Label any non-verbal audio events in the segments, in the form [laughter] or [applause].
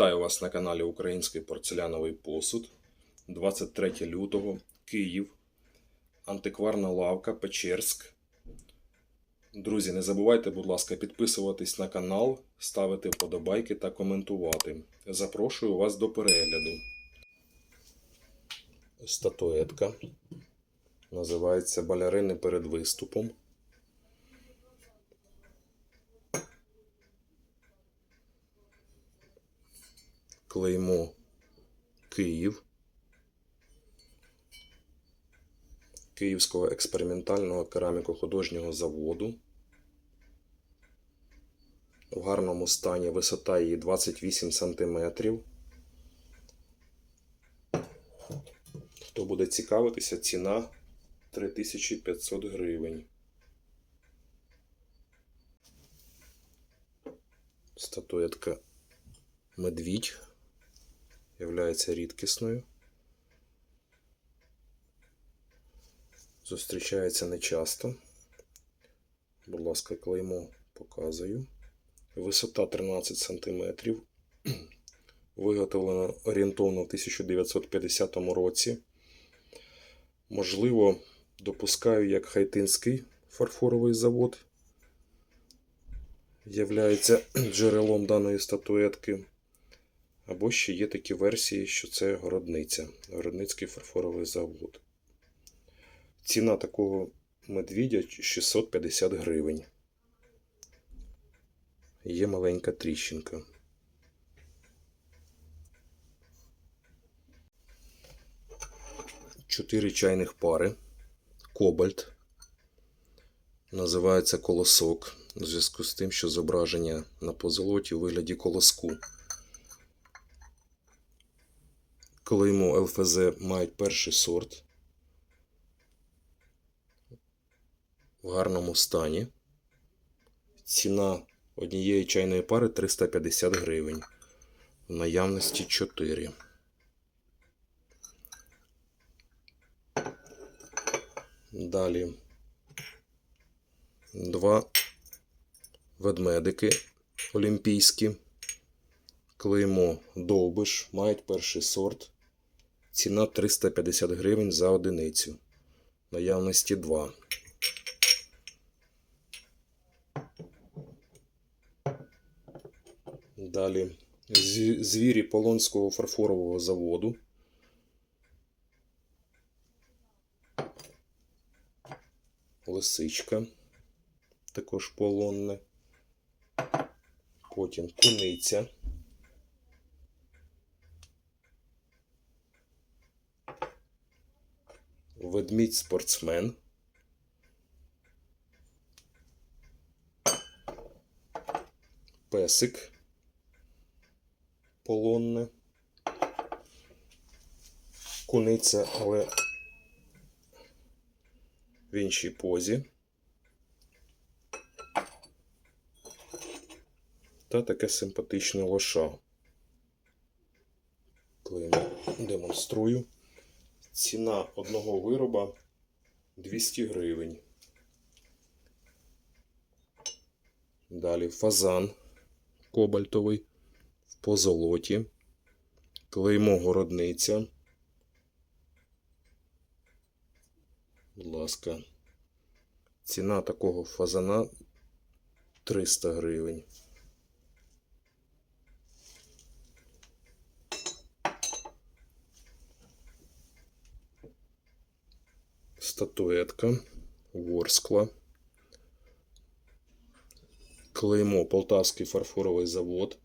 Вітаю вас на каналі Український порцеляновий посуд. 23 лютого, Київ, антикварна лавка Печерськ. Друзі, не забувайте, будь ласка, підписуватись на канал, ставити вподобайки та коментувати. Запрошую вас до перегляду. Статуетка. Називається Балерини перед виступом. Клеймо Київ. Київського експериментального кераміко-художнього заводу. В гарному стані висота її 28 см. Хто буде цікавитися, ціна 3500 гривень. Статуетка медвідь являється рідкісною. Зустрічається нечасто. Будь ласка, клеймо показую. Висота 13 см. [clears throat] Виготовлено орієнтовно в 1950 році. Можливо, допускаю, як Хайтинський фарфоровий завод являється [clears throat] джерелом даної статуетки. Або ще є такі версії, що це городниця, городницький фарфоровий завод. Ціна такого медвідя 650 гривень. Є маленька тріщинка. Чотири чайних пари. Кобальт. Називається колосок. У зв'язку з тим, що зображення на позолоті у вигляді колоску. Клеймо ЛФЗ мають перший сорт. В гарному стані. Ціна однієї чайної пари 350 гривень. В наявності 4. Далі два ведмедики олімпійські. Клеймо довбиш, мають перший сорт. Ціна 350 гривень за одиницю. Наявності 2. Далі звірі Полонського фарфорового заводу. Лисичка. Також полонне. Потім куниця. Ведмідь спортсмен. Песик. Полонне. Куниця, але в іншій позі. Та таке симпатичне лоша. Клеймо демонструю. Ціна одного вироба 200 гривень. Далі фазан кобальтовий в позолоті. Клеймо городниця. Будь ласка. Ціна такого фазана 300 гривень. Статуетка Ворскла. Клеймо Полтавський фарфоровий завод.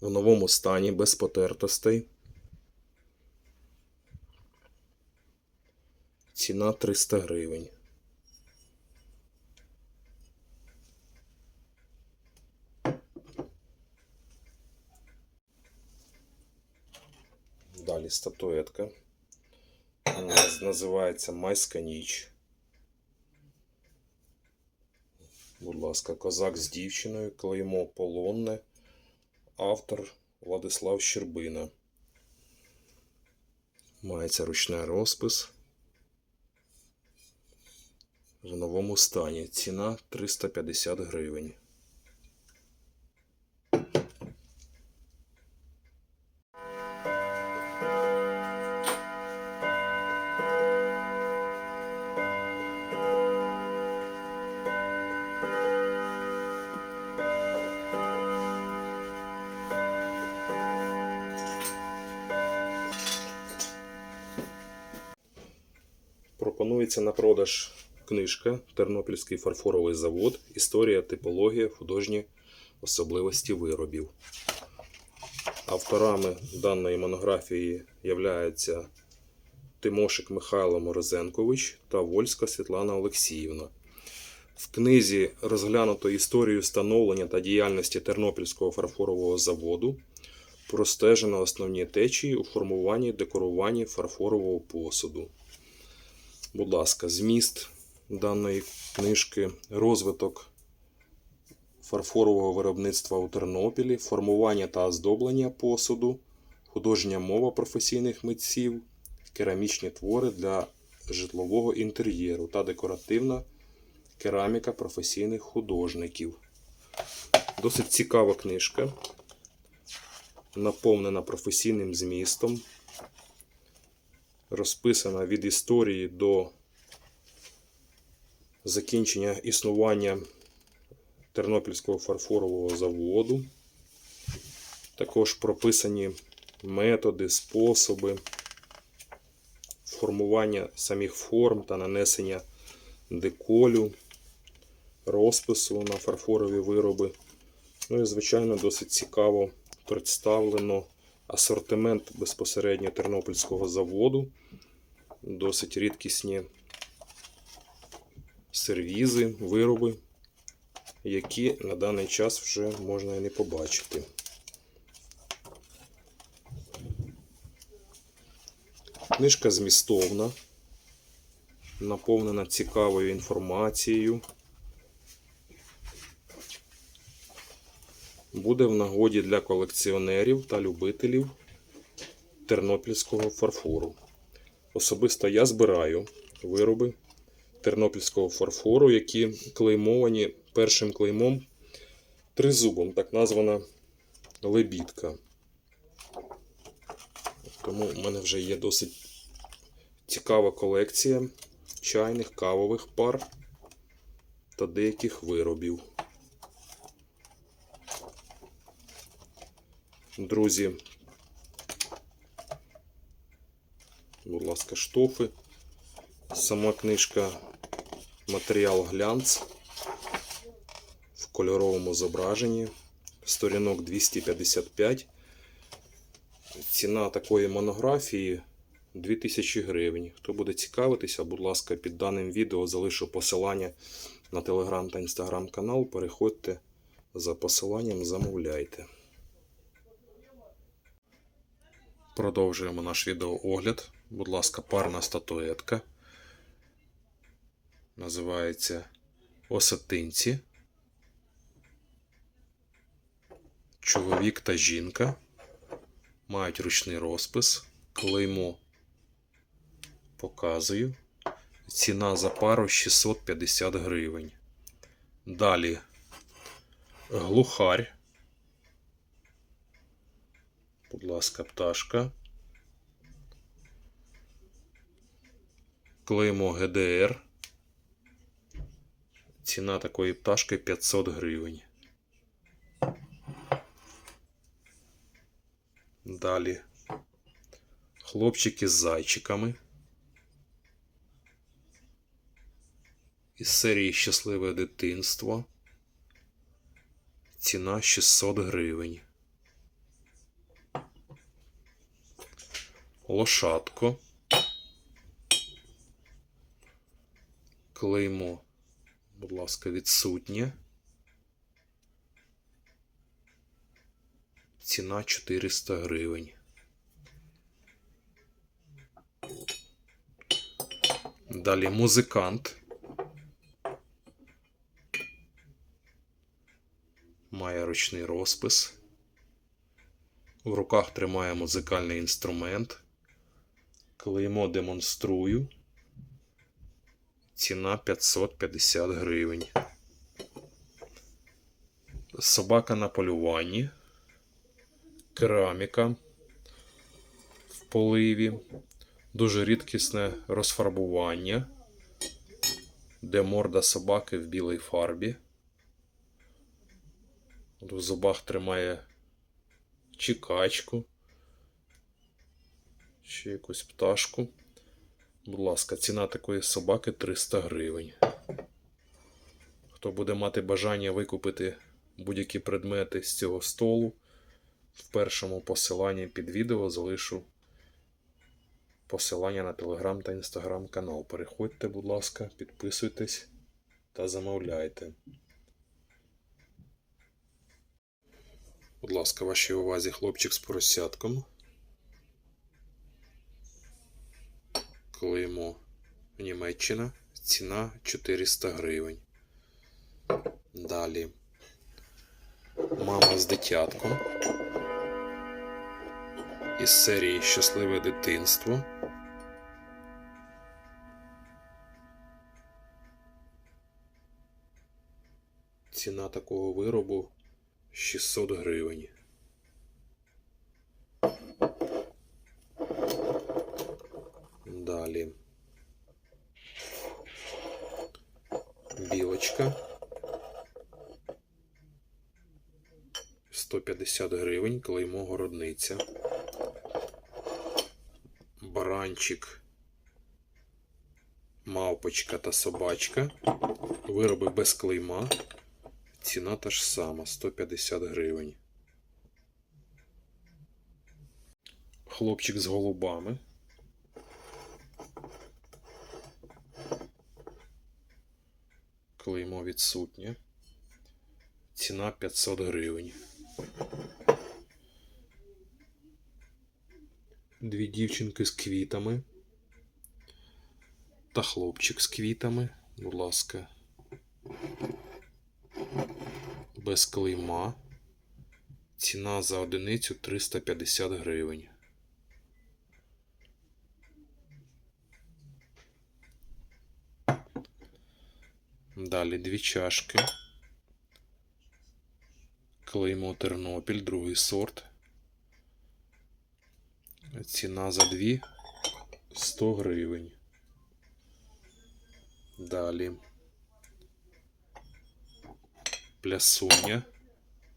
В новому стані без потертостей. Ціна 300 гривень. Далі статуетка. Називається Майська ніч. Будь ласка, козак з дівчиною, клеймо полонне, автор Владислав Щербина. Мається ручний розпис. В новому стані. Ціна 350 гривень. Пропонується на продаж книжка Тернопільський фарфоровий завод. Історія, типологія, художні особливості виробів. Авторами даної монографії являються Тимошик Михайло Морозенкович та Вольська Світлана Олексіївна. В книзі розглянуто історію становлення та діяльності Тернопільського фарфорового заводу, простежено основні течії у формуванні декоруванні фарфорового посуду. Будь ласка, зміст даної книжки, розвиток фарфорового виробництва у Тернопілі, формування та оздоблення посуду, художня мова професійних митців, керамічні твори для житлового інтер'єру та декоративна кераміка професійних художників. Досить цікава книжка, наповнена професійним змістом, розписана від історії до закінчення існування Тернопільського фарфорового заводу. Також прописані методи, способи формування самих форм та нанесення деколю, розпису на фарфорові вироби. Ну і, звичайно, досить цікаво представлено асортимент безпосередньо Тернопільського заводу. Досить рідкісні сервізи, вироби, які на даний час вже можна і не побачити. Книжка змістовна, наповнена цікавою інформацією. Буде в нагоді для колекціонерів та любителів тернопільського фарфору. Особисто я збираю вироби тернопільського фарфору, які клеймовані першим клеймом тризубом, так названа лебідка. Тому в мене вже є досить цікава колекція чайних кавових пар та деяких виробів. Друзі, будь ласка, штофи. Сама книжка матеріал глянц в кольоровому зображенні. Сторінок 255. Ціна такої монографії 2000 гривень. Хто буде цікавитися, будь ласка, під даним відео залишу посилання на телеграм та інстаграм канал. Переходьте за посиланням, замовляйте. Продовжуємо наш відеоогляд. Будь ласка, парна статуетка. Називається Осетинці. Чоловік та жінка мають ручний розпис. Клеймо показую. Ціна за пару 650 гривень. Далі глухарь. Будь ласка, пташка. Клеймо ГДР. Ціна такої пташки 500 гривень. Далі хлопчики з зайчиками. Із серії Щасливе дитинство. Ціна 600 гривень. Лошадко. Клеймо, будь ласка, відсутнє. Ціна 400 гривень. Далі музикант. Має ручний розпис. В руках тримає музикальний інструмент. Клеймо демонструю. Ціна 550 гривень. Собака на полюванні. Кераміка в поливі. Дуже рідкісне розфарбування, де морда собаки в білій фарбі. В зубах тримає чи чи якусь пташку. Будь ласка, ціна такої собаки 300 гривень. Хто буде мати бажання викупити будь-які предмети з цього столу, в першому посиланні під відео залишу посилання на телеграм та інстаграм канал. Переходьте, будь ласка, підписуйтесь та замовляйте. Будь ласка, вашій увазі хлопчик з поросятком. Клеймо Німеччина. Ціна 400 гривень. Далі. Мама з дитятком. Із серії Щасливе дитинство. Ціна такого виробу 600 гривень. Далі. Білочка. 150 гривень, клеймо городниця. Баранчик, мавпочка та собачка. Вироби без клейма. Ціна та ж сама 150 гривень. Хлопчик з голубами. Клеймо відсутнє. Ціна 500 гривень. Дві дівчинки з квітами. Та хлопчик з квітами. Будь ласка. Без клейма. Ціна за одиницю 350 гривень. Далі дві чашки. Клеймо Тернопіль, другий сорт. Ціна за дві 100 гривень. Далі. Плясуня.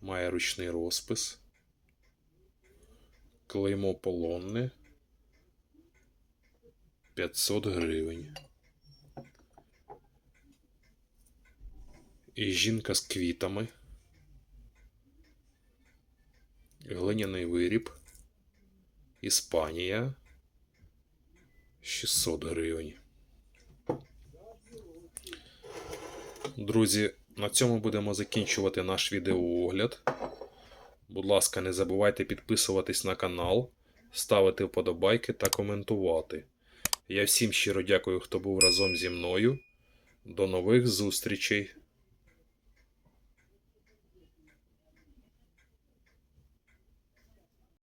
Має ручний розпис. Клеймо полонне. 500 гривень. Жінка з квітами. Глиняний виріб. Іспанія. 600 гривень. Друзі, на цьому будемо закінчувати наш відеоогляд. Будь ласка, не забувайте підписуватись на канал, ставити вподобайки та коментувати. Я всім щиро дякую, хто був разом зі мною. До нових зустрічей!